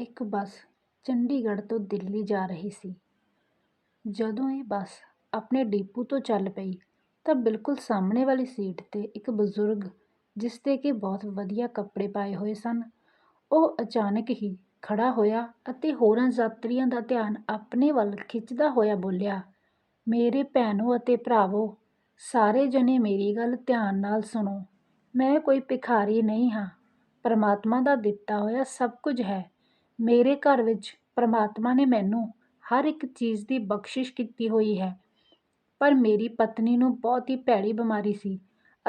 ਇੱਕ ਬੱਸ ਚੰਡੀਗੜ੍ਹ ਤੋਂ ਦਿੱਲੀ ਜਾ ਰਹੀ ਸੀ। ਜਦੋਂ ਇਹ ਬੱਸ ਆਪਣੇ ਡਿਪੂ ਤੋਂ ਚੱਲ ਪਈ ਤਾਂ ਬਿਲਕੁਲ ਸਾਹਮਣੇ ਵਾਲੀ ਸੀਟ 'ਤੇ ਇੱਕ ਬਜ਼ੁਰਗ ਜਿਸ 'ਤੇ ਕਿ ਬਹੁਤ ਵਧੀਆ ਕੱਪੜੇ ਪਾਏ ਹੋਏ ਸਨ, ਉਹ ਅਚਾਨਕ ਹੀ ਖੜ੍ਹਾ ਹੋਇਆ ਅਤੇ ਹੋਰਾਂ ਯਾਤਰੀਆਂ ਦਾ ਧਿਆਨ ਆਪਣੇ ਵੱਲ ਖਿੱਚਦਾ ਹੋਇਆ ਬੋਲਿਆ, "ਮੇਰੇ ਭੈਣੋ ਅਤੇ ਭਰਾਵੋ, ਸਾਰੇ ਜਣੇ ਮੇਰੀ ਗੱਲ ਧਿਆਨ ਨਾਲ ਸੁਣੋ। ਮੈਂ ਕੋਈ ਭਿਖਾਰੀ ਨਹੀਂ ਹਾਂ। ਪਰਮਾਤਮਾ ਦਾ ਦਿੱਤਾ ਹੋਇਆ ਸਭ ਕੁਝ ਹੈ। ਮੇਰੇ ਘਰ ਵਿੱਚ ਪਰਮਾਤਮਾ ਨੇ ਮੈਨੂੰ ਹਰ ਇੱਕ ਚੀਜ਼ ਦੀ ਬਖਸ਼ਿਸ਼ ਕੀਤੀ ਹੋਈ ਹੈ। ਪਰ ਮੇਰੀ ਪਤਨੀ ਨੂੰ ਬਹੁਤ ਹੀ ਭੈੜੀ ਬਿਮਾਰੀ ਸੀ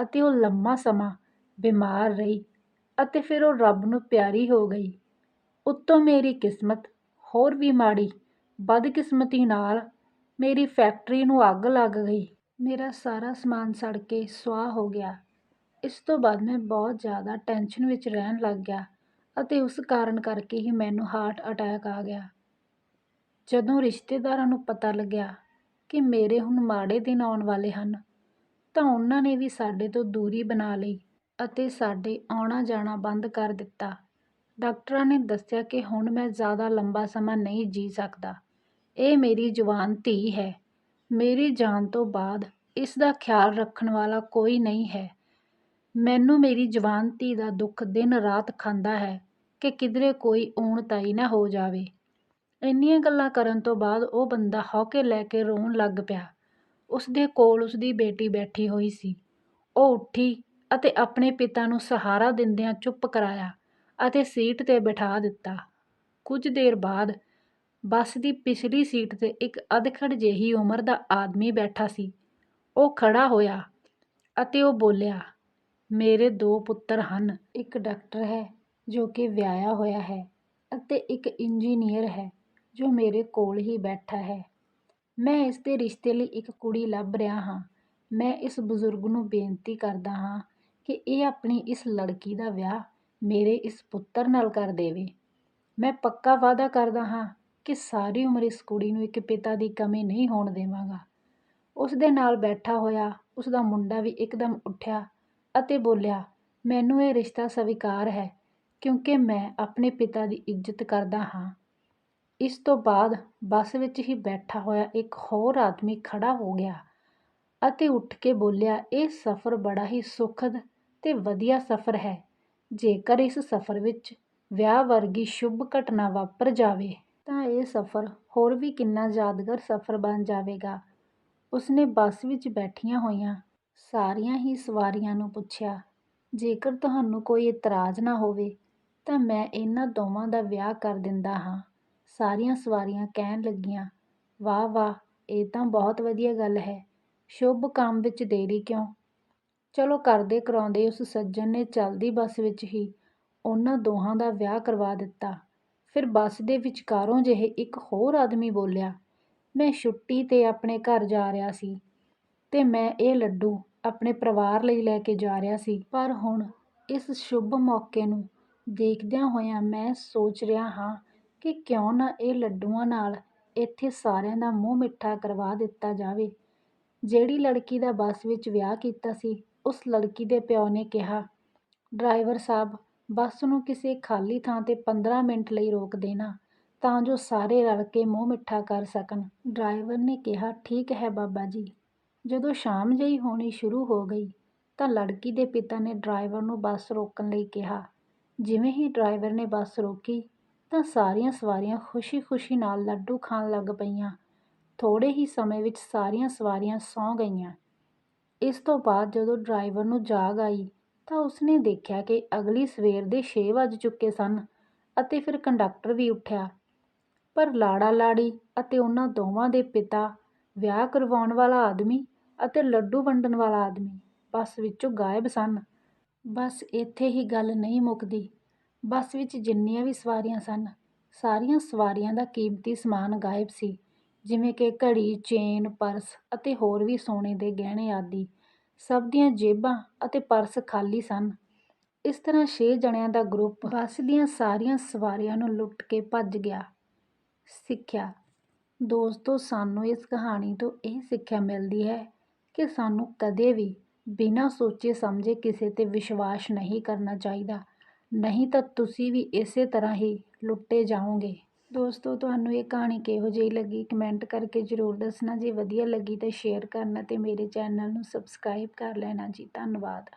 ਅਤੇ ਉਹ ਲੰਮਾ ਸਮਾਂ ਬਿਮਾਰ ਰਹੀ ਅਤੇ ਫਿਰ ਉਹ ਰੱਬ ਨੂੰ ਪਿਆਰੀ ਹੋ ਗਈ। ਉੱਤੋਂ ਮੇਰੀ ਕਿਸਮਤ ਹੋਰ ਵੀ ਮਾੜੀ, ਬਦਕਿਸਮਤੀ ਨਾਲ ਮੇਰੀ ਫੈਕਟਰੀ ਨੂੰ ਅੱਗ ਲੱਗ ਗਈ। ਮੇਰਾ ਸਾਰਾ ਸਮਾਨ ਸੜ ਕੇ ਸੁਆਹ ਹੋ ਗਿਆ। ਇਸ ਤੋਂ ਬਾਅਦ ਮੈਂ ਬਹੁਤ ਜ਼ਿਆਦਾ ਟੈਨਸ਼ਨ ਵਿੱਚ ਰਹਿਣ ਲੱਗ ਗਿਆ ਅਤੇ ਉਸ ਕਾਰਨ ਕਰਕੇ ਹੀ ਮੈਨੂੰ ਹਾਰਟ ਅਟੈਕ ਆ ਗਿਆ। ਜਦੋਂ ਰਿਸ਼ਤੇਦਾਰਾਂ ਨੂੰ ਪਤਾ ਲੱਗਿਆ ਕਿ ਮੇਰੇ ਹੁਣ ਮਾੜੇ ਦਿਨ ਆਉਣ ਵਾਲੇ ਹਨ, ਤਾਂ ਉਹਨਾਂ ਨੇ ਵੀ ਸਾਡੇ ਤੋਂ ਦੂਰੀ ਬਣਾ ਲਈ ਅਤੇ ਸਾਡੇ ਆਉਣਾ-ਜਾਣਾ ਬੰਦ ਕਰ ਦਿੱਤਾ। ਡਾਕਟਰਾਂ ਨੇ ਦੱਸਿਆ ਕਿ ਹੁਣ ਮੈਂ ਜ਼ਿਆਦਾ ਲੰਬਾ ਸਮਾਂ ਨਹੀਂ ਜੀ ਸਕਦਾ। ਇਹ ਮੇਰੀ ਜਵਾਨ ਧੀ ਹੈ। ਮੇਰੀ ਜਾਨ ਤੋਂ ਬਾਅਦ ਇਸ ਦਾ ਖਿਆਲ ਰੱਖਣ ਵਾਲਾ ਕੋਈ ਨਹੀਂ ਹੈ। ਮੈਨੂੰ ਮੇਰੀ ਜਵਾਨ ਧੀ ਦਾ ਦੁੱਖ ਦਿਨ-ਰਾਤ ਖਾਂਦਾ ਹੈ ਕਿ ਕਿਧਰੇ ਕੋਈ ਊਣ-ਤਾਈ ਨਾ ਹੋ ਜਾਵੇ। ਇੰਨੀਆਂ ਗੱਲਾਂ ਕਰਨ ਤੋਂ ਬਾਅਦ ਉਹ ਬੰਦਾ ਹਉਕੇ ਲੈ ਕੇ ਰੋਣ ਲੱਗ ਪਿਆ। ਉਸ ਦੇ ਕੋਲ ਉਸ ਦੀ ਬੇਟੀ ਬੈਠੀ ਹੋਈ ਸੀ। ਉਹ ਉੱਠੀ ਅਤੇ ਆਪਣੇ ਪਿਤਾ ਨੂੰ ਸਹਾਰਾ ਦਿੰਦਿਆਂ ਚੁੱਪ ਕਰਾਇਆ ਅਤੇ ਸੀਟ 'ਤੇ ਬਿਠਾ ਦਿੱਤਾ। ਕੁਝ ਦੇਰ ਬਾਅਦ ਬੱਸ ਦੀ ਪਿਛਲੀ ਸੀਟ 'ਤੇ ਇੱਕ ਅਧਖੜ ਜਿਹੀ ਉਮਰ ਦਾ ਆਦਮੀ ਬੈਠਾ ਸੀ। ਉਹ ਖੜ੍ਹਾ ਹੋਇਆ ਅਤੇ ਉਹ ਬੋਲਿਆ, "ਮੇਰੇ ਦੋ ਪੁੱਤਰ ਹਨ। ਇੱਕ ਡਾਕਟਰ ਹੈ ਜੋ ਕਿ ਵਿਆਹਿਆ ਹੋਇਆ ਹੈ ਅਤੇ ਇੱਕ ਇੰਜੀਨੀਅਰ ਹੈ ਜੋ ਮੇਰੇ ਕੋਲ ਹੀ ਬੈਠਾ ਹੈ। ਮੈਂ ਇਸ ਦੇ ਰਿਸ਼ਤੇ ਲਈ ਇੱਕ ਕੁੜੀ ਲੱਭ ਰਿਹਾ ਹਾਂ। ਮੈਂ ਇਸ ਬਜ਼ੁਰਗ ਨੂੰ ਬੇਨਤੀ ਕਰਦਾ ਹਾਂ ਕਿ ਇਹ ਆਪਣੀ ਇਸ ਲੜਕੀ ਦਾ ਵਿਆਹ ਮੇਰੇ ਇਸ ਪੁੱਤਰ ਨਾਲ ਕਰ ਦੇਵੇ। ਮੈਂ ਪੱਕਾ ਵਾਅਦਾ ਕਰਦਾ ਹਾਂ ਕਿ ਸਾਰੀ ਉਮਰ ਇਸ ਕੁੜੀ ਨੂੰ ਇੱਕ ਪਿਤਾ ਦੀ ਕਮੀ ਨਹੀਂ ਹੋਣ ਦੇਵਾਂਗਾ।" ਉਸ ਦੇ ਨਾਲ ਬੈਠਾ ਹੋਇਆ ਉਸ ਦਾ ਮੁੰਡਾ ਵੀ ਇੱਕਦਮ ਉੱਠਿਆ ਅਤੇ ਬੋਲਿਆ, "ਮੈਨੂੰ ਇਹ ਰਿਸ਼ਤਾ ਸਵੀਕਾਰ ਹੈ ਕਿਉਂਕਿ ਮੈਂ ਆਪਣੇ ਪਿਤਾ ਦੀ ਇੱਜ਼ਤ ਕਰਦਾ ਹਾਂ।" ਇਸ ਤੋਂ ਬਾਅਦ ਬੱਸ ਵਿੱਚ ਹੀ ਬੈਠਾ ਹੋਇਆ ਇੱਕ ਹੋਰ ਆਦਮੀ ਖੜ੍ਹਾ ਹੋ ਗਿਆ ਅਤੇ ਉੱਠ ਕੇ ਬੋਲਿਆ, "ਇਹ ਸਫ਼ਰ ਬੜਾ ਹੀ ਸੁਖਦ ਅਤੇ ਵਧੀਆ ਸਫ਼ਰ ਹੈ। ਜੇਕਰ ਇਸ ਸਫ਼ਰ ਵਿੱਚ ਵਿਆਹ ਵਰਗੀ ਸ਼ੁਭ ਘਟਨਾ ਵਾਪਰ ਜਾਵੇ ਤਾਂ ਇਹ ਸਫ਼ਰ ਹੋਰ ਵੀ ਕਿੰਨਾ ਯਾਦਗਾਰ ਸਫ਼ਰ ਬਣ ਜਾਵੇਗਾ।" ਉਸਨੇ ਬੱਸ ਵਿੱਚ ਬੈਠੀਆਂ ਹੋਈਆਂ ਸਾਰੀਆਂ ਹੀ ਸਵਾਰੀਆਂ ਨੂੰ ਪੁੱਛਿਆ, "ਜੇਕਰ ਤੁਹਾਨੂੰ ਕੋਈ ਇਤਰਾਜ਼ ਨਾ ਹੋਵੇ ਤਾਂ ਮੈਂ ਇਹਨਾਂ ਦੋਵਾਂ ਦਾ ਵਿਆਹ ਕਰ ਦਿੰਦਾ ਹਾਂ।" ਸਾਰੀਆਂ ਸਵਾਰੀਆਂ ਕਹਿਣ ਲੱਗੀਆਂ, "ਵਾਹ-ਵਾਹ, ਇਹ ਤਾਂ ਬਹੁਤ ਵਧੀਆ ਗੱਲ ਹੈ। ਸ਼ੁਭ ਕੰਮ ਵਿੱਚ ਦੇਰੀ ਕਿਉਂ? ਚਲੋ ਕਰਦੇ-ਕਰਾਉਂਦੇ ਉਸ ਸੱਜਣ ਨੇ ਚੱਲਦੀ ਬੱਸ ਵਿੱਚ ਹੀ ਉਹਨਾਂ ਦੋਹਾਂ ਦਾ ਵਿਆਹ ਕਰਵਾ ਦਿੱਤਾ। ਫਿਰ ਬੱਸ ਦੇ ਵਿਚਕਾਰੋਂ ਜਿਹੇ ਇੱਕ ਹੋਰ ਆਦਮੀ ਬੋਲਿਆ, "ਮੈਂ ਛੁੱਟੀ 'ਤੇ ਆਪਣੇ ਘਰ ਜਾ ਰਿਹਾ ਸੀ ਤੇ ਮੈਂ ਇਹ ਲੱਡੂ ਆਪਣੇ ਪਰਿਵਾਰ ਲਈ ਲੈ ਕੇ ਜਾ ਰਿਹਾ ਸੀ। ਪਰ ਹੁਣ ਇਸ ਸ਼ੁਭ ਮੌਕੇ ਨੂੰ ਦੇਖਦਿਆਂ ਹੋਇਆਂ ਮੈਂ ਸੋਚ ਰਿਹਾ ਹਾਂ ਕਿ ਕਿਉਂ ਨਾ ਇਹ ਲੱਡੂਆਂ ਨਾਲ ਇੱਥੇ ਸਾਰਿਆਂ ਦਾ ਮੂੰਹ ਮਿੱਠਾ ਕਰਵਾ ਦਿੱਤਾ ਜਾਵੇ।" ਜਿਹੜੀ ਲੜਕੀ ਦਾ ਬੱਸ ਵਿੱਚ ਵਿਆਹ ਕੀਤਾ ਸੀ, ਉਸ ਲੜਕੀ ਦੇ ਪਿਓ ਨੇ ਕਿਹਾ, "ਡਰਾਈਵਰ ਸਾਹਬ, ਬੱਸ ਨੂੰ ਕਿਸੇ ਖਾਲੀ ਥਾਂ 'ਤੇ ਪੰਦਰਾਂ ਮਿੰਟ ਲਈ ਰੋਕ ਦੇਣਾ ਤਾਂ ਜੋ ਸਾਰੇ ਰਲ ਕੇ ਮੂੰਹ ਮਿੱਠਾ ਕਰ ਸਕਣ।" ਡਰਾਈਵਰ ਨੇ ਕਿਹਾ, "ਠੀਕ ਹੈ ਬਾਬਾ ਜੀ।" ਜਦੋਂ ਸ਼ਾਮ ਜਿਹੀ ਹੋਣੀ ਸ਼ੁਰੂ ਹੋ ਗਈ ਤਾਂ ਲੜਕੀ ਦੇ ਪਿਤਾ ਨੇ ਡਰਾਈਵਰ ਨੂੰ ਬੱਸ ਰੋਕਣ ਲਈ ਕਿਹਾ। ਜਿਵੇਂ ਹੀ ਡਰਾਈਵਰ ਨੇ ਬੱਸ ਰੋਕੀ ਤਾਂ ਸਾਰੀਆਂ ਸਵਾਰੀਆਂ ਖੁਸ਼ੀ-ਖੁਸ਼ੀ ਨਾਲ ਲੱਡੂ ਖਾਣ ਲੱਗ ਪਈਆਂ। ਥੋੜ੍ਹੇ ਹੀ ਸਮੇਂ ਵਿੱਚ ਸਾਰੀਆਂ ਸਵਾਰੀਆਂ ਸੌਂ ਗਈਆਂ। ਇਸ ਤੋਂ ਬਾਅਦ ਜਦੋਂ ਡਰਾਈਵਰ ਨੂੰ ਜਾਗ ਆਈ ਤਾਂ ਉਸਨੇ ਦੇਖਿਆ ਕਿ ਅਗਲੀ ਸਵੇਰ ਦੇ ਛੇ ਵੱਜ ਚੁੱਕੇ ਸਨ ਅਤੇ ਫਿਰ ਕੰਡਕਟਰ ਵੀ ਉੱਠਿਆ। ਪਰ ਲਾੜਾ-ਲਾੜੀ ਅਤੇ ਉਨ੍ਹਾਂ ਦੋਵਾਂ ਦੇ ਪਿਤਾ, ਵਿਆਹ ਕਰਵਾਉਣ ਵਾਲਾ ਆਦਮੀ ਅਤੇ ਲੱਡੂ ਵੰਡਣ ਵਾਲਾ ਆਦਮੀ ਬੱਸ ਵਿੱਚੋਂ ਗਾਇਬ ਸਨ। ਬੱਸ ਇੱਥੇ ਹੀ ਗੱਲ ਨਹੀਂ ਮੁੱਕਦੀ। ਬੱਸ ਵਿੱਚ ਜਿੰਨੀਆਂ ਵੀ ਸਵਾਰੀਆਂ ਸਨ, ਸਾਰੀਆਂ ਸਵਾਰੀਆਂ ਦਾ ਕੀਮਤੀ ਸਮਾਨ ਗਾਇਬ ਸੀ, ਜਿਵੇਂ ਕਿ ਘੜੀ, ਚੇਨ, ਪਰਸ ਅਤੇ ਹੋਰ ਵੀ ਸੋਨੇ ਦੇ ਗਹਿਣੇ ਆਦਿ। ਸਭ ਦੀਆਂ ਜੇਬਾਂ ਅਤੇ ਪਰਸ ਖਾਲੀ ਸਨ। ਇਸ ਤਰ੍ਹਾਂ ਛੇ ਜਣਿਆਂ ਦਾ ਗਰੁੱਪ ਬੱਸ ਦੀਆਂ ਸਾਰੀਆਂ ਸਵਾਰੀਆਂ ਨੂੰ ਲੁੱਟ ਕੇ ਭੱਜ ਗਿਆ। ਸਿੱਖਿਆ ਦੋਸਤੋ, ਸਾਨੂੰ ਇਸ ਕਹਾਣੀ ਤੋਂ ਇਹ ਸਿੱਖਿਆ ਮਿਲਦੀ ਹੈ ਕਿ ਸਾਨੂੰ ਕਦੇ ਵੀ ਬਿਨਾਂ ਸੋਚੇ-ਸਮਝੇ ਕਿਸੇ 'ਤੇ ਵਿਸ਼ਵਾਸ ਨਹੀਂ ਕਰਨਾ ਚਾਹੀਦਾ। ਨਹੀਂ ਤਾਂ ਤੁਸੀਂ ਵੀ ਇਸੇ ਤਰ੍ਹਾਂ ਹੀ ਲੁੱਟੇ ਜਾਓਗੇ। ਦੋਸਤੋ, ਤੁਹਾਨੂੰ ਇਹ ਕਹਾਣੀ ਕਿਹੋ ਜਿਹੀ ਲੱਗੀ? ਕਮੈਂਟ ਕਰਕੇ ਜ਼ਰੂਰ ਦੱਸਣਾ। ਜੇ ਵਧੀਆ ਲੱਗੀ ਤਾਂ ਸ਼ੇਅਰ ਕਰਨਾ ਅਤੇ ਮੇਰੇ ਚੈਨਲ ਨੂੰ ਸਬਸਕ੍ਰਾਈਬ ਕਰ ਲੈਣਾ ਜੀ। ਧੰਨਵਾਦ।